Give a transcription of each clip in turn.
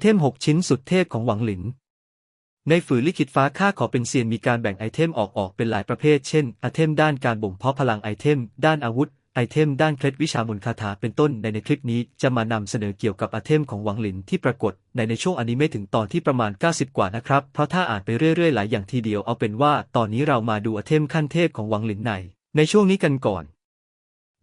เทม 6 ชิ้นสุดเทพของหวังหลิน ในฝืนลิขิตฟ้าข้าขอเป็นเซียนมีการแบ่งไอเทมออกออกเป็นหลายประเภท เช่นไอเทมด้านการบ่มเพาะพลังไอเทม ด้านอาวุธไอเทมด้านเคล็ดวิชามนต์คาถาเป็นต้นในในคลิปนี้จะมานำเสนอเกี่ยวกับไอเทมของหวังหลินที่ปรากฏในในช่วงอนิเมะถึงตอนที่ประมาณ 90 กว่านะครับ เพราะถ้าอ่านไปเรื่อยๆ หลายอย่างทีเดียวเอาเป็นว่า ตอนนี้เรามาดูไอเทมขั้นเทพของหวังหลินใน ในช่วงนี้กันก่อน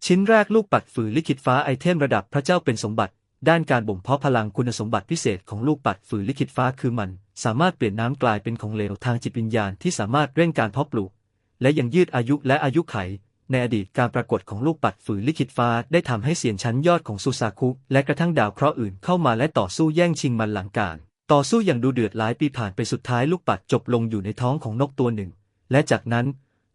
ชิ้นแรกลูกปัดฝืนลิขิตฟ้าไอเทมระดับพระเจ้าเป็นสมบัติ ด้านการบ่มเพาะพลังคุณสมบัติพิเศษของลูกปัดฝืนลิขิตฟ้าคือมัน สามารถเปลี่ยนน้ำกลายเป็นของเหลวทางจิตวิญญาณที่สามารถเร่งการเพาะปลูก และยังยืดอายุและอายุไข ในอดีตการปรากฏของลูกปัดฝืนลิขิตฟ้าได้ทำให้เสียนชั้นยอดของซูซาคุและกระทั่งดาวเคราะห์อื่นเข้ามาและต่อสู้แย่งชิงมันหลังการ ต่อสู้อย่างดูเดือดหลายปีผ่านไปสุดท้ายลูกปัดจบลงอยู่ในท้องของนกตัวหนึ่ง และจากนั้น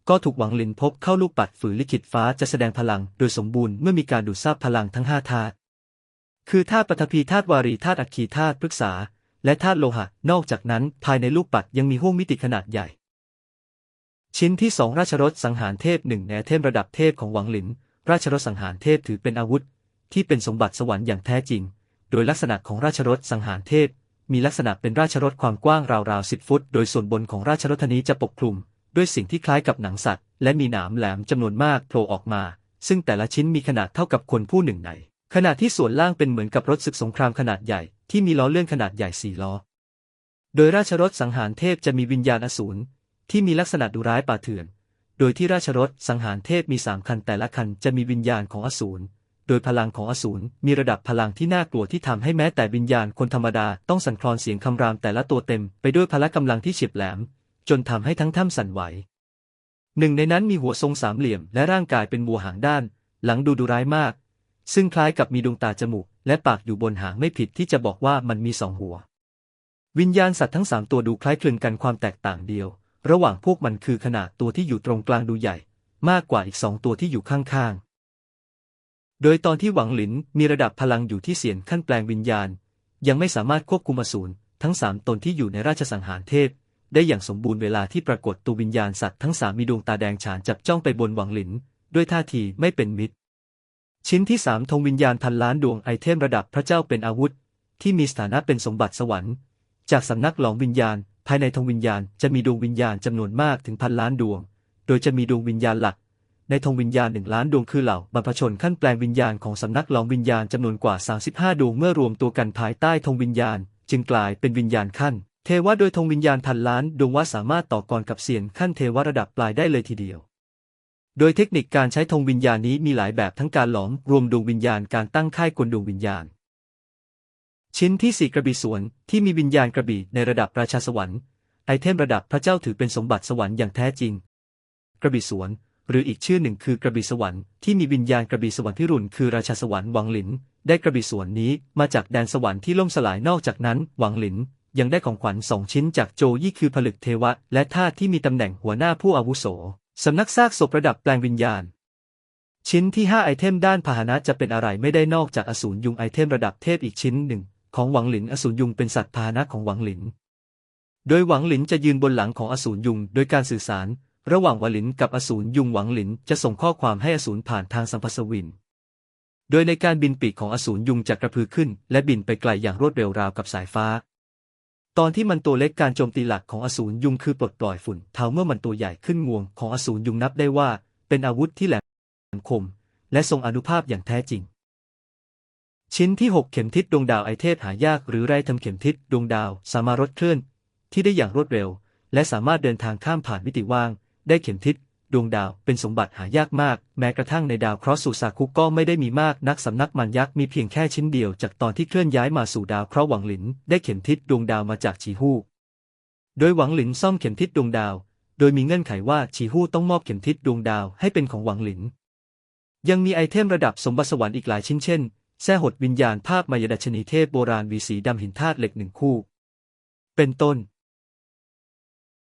ก็ถูกหวังลินพบเข้าลูกปัดฝืนลิขิตฟ้าจะแสดงพลัง โดยสมบูรณ์เมื่อมีการดูดซาบพลังทั้งห้าธาตุ คือธาตุปฐพีธาตุวารีธาตุอัคคีธาตุพฤกษา และธาตุโลหะ นอกจากนั้นภายในลูกปัดยังมีห้วงมิติขนาดใหญ่ ชิ้นที่สองราชรถสังหารเทพหนึ่งในเทพระดับเทพของหวังหลิน ราชรถสังหารเทพถือเป็นอาวุธ ที่เป็นสมบัติสวรรค์อย่างแท้จริง โดยลักษณะของราชรถสังหารเทพ มีลักษณะเป็นราชรถความกว้างราวๆสิบฟุต โดยส่วนบนของราชรถนี้จะปกคลุม ด้วยสิ่งที่คล้ายกับหนังสัตว์ และมีหนามแหลมจำนวนมากโผล่ออกมา ซึ่งแต่ละชิ้นมีขนาดเท่ากับคนผู้หนึ่งใน ขณะที่ส่วนล่างเป็นเหมือนกับรถศึกสงครามขนาดใหญ่ที่มีล้อเลื่อนขนาดใหญ่สี่ล้อ โดยราชรถสังหารเทพจะมีวิญญาณอสูรที่มีลักษณะดุร้ายป่าเถื่อน โดยที่ราชรถสังหารเทพมีสามคันแต่ละคันจะมีวิญญาณของอสูร โดยพลังของอสูรมีระดับพลังที่น่ากลัวที่ทำให้แม้แต่วิญญาณคนธรรมดาต้องสั่นคลอนเสียงคำรามแต่ละตัวเต็มไปด้วยพละกำลังที่เฉียบแหลม จนทำให้ทั้งถ้ำสั่นไหว หนึ่งในนั้นมีหัวทรงสามเหลี่ยมและร่างกายเป็นวัวหางด้าน หลังดูดุร้ายมาก ซึ่งคล้ายกับมีดวงตาจมูก และปากอยู่บนหางไม่ผิดที่จะบอกว่ามันมีสองหัว วิญญาณสัตว์ทั้งสามตัวดูคล้ายคลึงกันความแตกต่างเดียว ระหว่างพวกมันคือขนาดตัวที่อยู่ตรงกลางดูใหญ่ มากกว่าอีกสองตัวที่อยู่ข้างๆ โดยตอนที่หวังหลินมีระดับพลังอยู่ที่เสียนขั้นแปลงวิญญาณ ยังไม่สามารถควบคุมอสูรทั้งสามตนที่อยู่ในราชสังหารเทพได้อย่างสมบูรณ์เวลาที่ปรากฏตัววิญญาณสัตว์ทั้งสามมีดวงตาแดงฉานจับจ้องไปบนหวังหลิน ด้วยท่าทีไม่เป็นมิตร ชิ้นที่สามธงวิญญาณพันล้านดวงไอเทมระดับพระเจ้าเป็นอาวุธ ที่มีสถานะเป็นสมบัติสวรรค์ จากสำนักหลอมวิญญาณ ภายในธงวิญญาณจะมีดวงวิญญาณจำนวนมากถึงพันล้านดวง โดยจะมีดวงวิญญาณหลัก ในธงวิญญาณหนึ่งล้านดวงคือเหล่าบรรพชนขั้นแปลงวิญญาณของสำนักหลอมวิญญาณจำนวนกว่า 35 ดวงเมื่อรวมตัวกันภายใต้ธงวิญญาณ จึงกลายเป็นวิญญาณขั้น เทวะโดยธงวิญญาณพันล้านดวงว่าสามารถต่อกรกับเสียนขั้นเทวะระดับปลายได้เลยทีเดียว โดยเทคนิคการใช้ธงวิญญาณนี้มีหลายแบบทั้งการหลอมรวมดวงวิญญาณการตั้งค่ายกลดวงวิญญาณ ชิ้นที่สี่กระบี่สวนที่มีวิญญาณกระบี่ในระดับราชาสวรรค์ไอเทมระดับพระเจ้าถือเป็นสมบัติสวรรค์อย่างแท้จริง กระบี่สวน หรืออีกชื่อหนึ่งคือกระบี่สวรรค์ที่มีวิญญาณกระบี่สวรรค์พิรุณคือราชาสวรรค์หวังหลิน ได้กระบี่สวนนี้มาจากแดนสวรรค์ที่ล่มสลายนอกจากนั้นหวังหลิน ยังได้ของขวัญสองชิ้นจากโจยี่คือผลึกเทวะ และธาตุที่มีตำแหน่งหัวหน้าผู้อาวุโส สำนักซากศพระดับแปลงวิญญาณ ชิ้นที่ 5 ไอเทมด้านพาหนะจะเป็นอะไรไม่ได้นอกจากอสูรยุงไอเทมระดับเทพอีกชิ้นหนึ่ง ของหวังหลินอสูรยุงเป็นสัตว์พาหนะของหวังหลิน โดยหวังหลินจะยืนบนหลังของอสูรยุง โดยการสื่อสาร ระหว่างหวังหลินกับอสูรยุงหวังหลินจะส่งข้อความให้อสูรผ่านทางสัมพัสวิน โดยในการบินปีกของอสูรยุงจะกระพือขึ้น และบินไปไกลอย่างรวดเร็วราวกับสายฟ้า ตอนที่มันตัวเล็กการโจมตีหลักของอสูรยุงคือปลดปล่อยฝุ่นเทาเมื่อมันตัวใหญ่ขึ้นงวงของอสูรยุงนับได้ว่า เป็นอาวุธที่แหลมคม และทรงอนุภาพอย่างแท้จริง ชิ้นที่ 6 เข็มทิศดวงดาวไอเทพหายากหรือไรทำเข็มทิศดวงดาว สามารถรถเคลื่อนที่ได้อย่างรวดเร็ว และสามารถเดินทางข้ามผ่านมิติว่าง ได้เข็มทิศ ดวงดาวเป็นสมบัติหายากมาก แม้กระทั่งในดาวเคราะห์สุสาคุก็ไม่ได้มีมากนักสำนักมันยักษ์มีเพียงแค่ชิ้นเดียวจากตอนที่เคลื่อนย้ายมาสู่ดาวเคราะห์หวังหลิน ได้เข็มทิศดวงดาวมาจากฉีฮู่โดยหวังหลินซ่อมเข็มทิศดวงดาว โดยมีเงื่อนไขว่าฉีฮู่ต้องมอบเข็มทิศดวงดาวให้เป็นของหวังหลิน ยังมีไอเทมระดับสมบัติสวรรค์อีกหลายชิ้นเช่นแส้หดวิญญาณภาพมายดัชนีเทพโบราณวีสีดำหินธาตุเหล็กหนึ่งคู่ เป็นต้น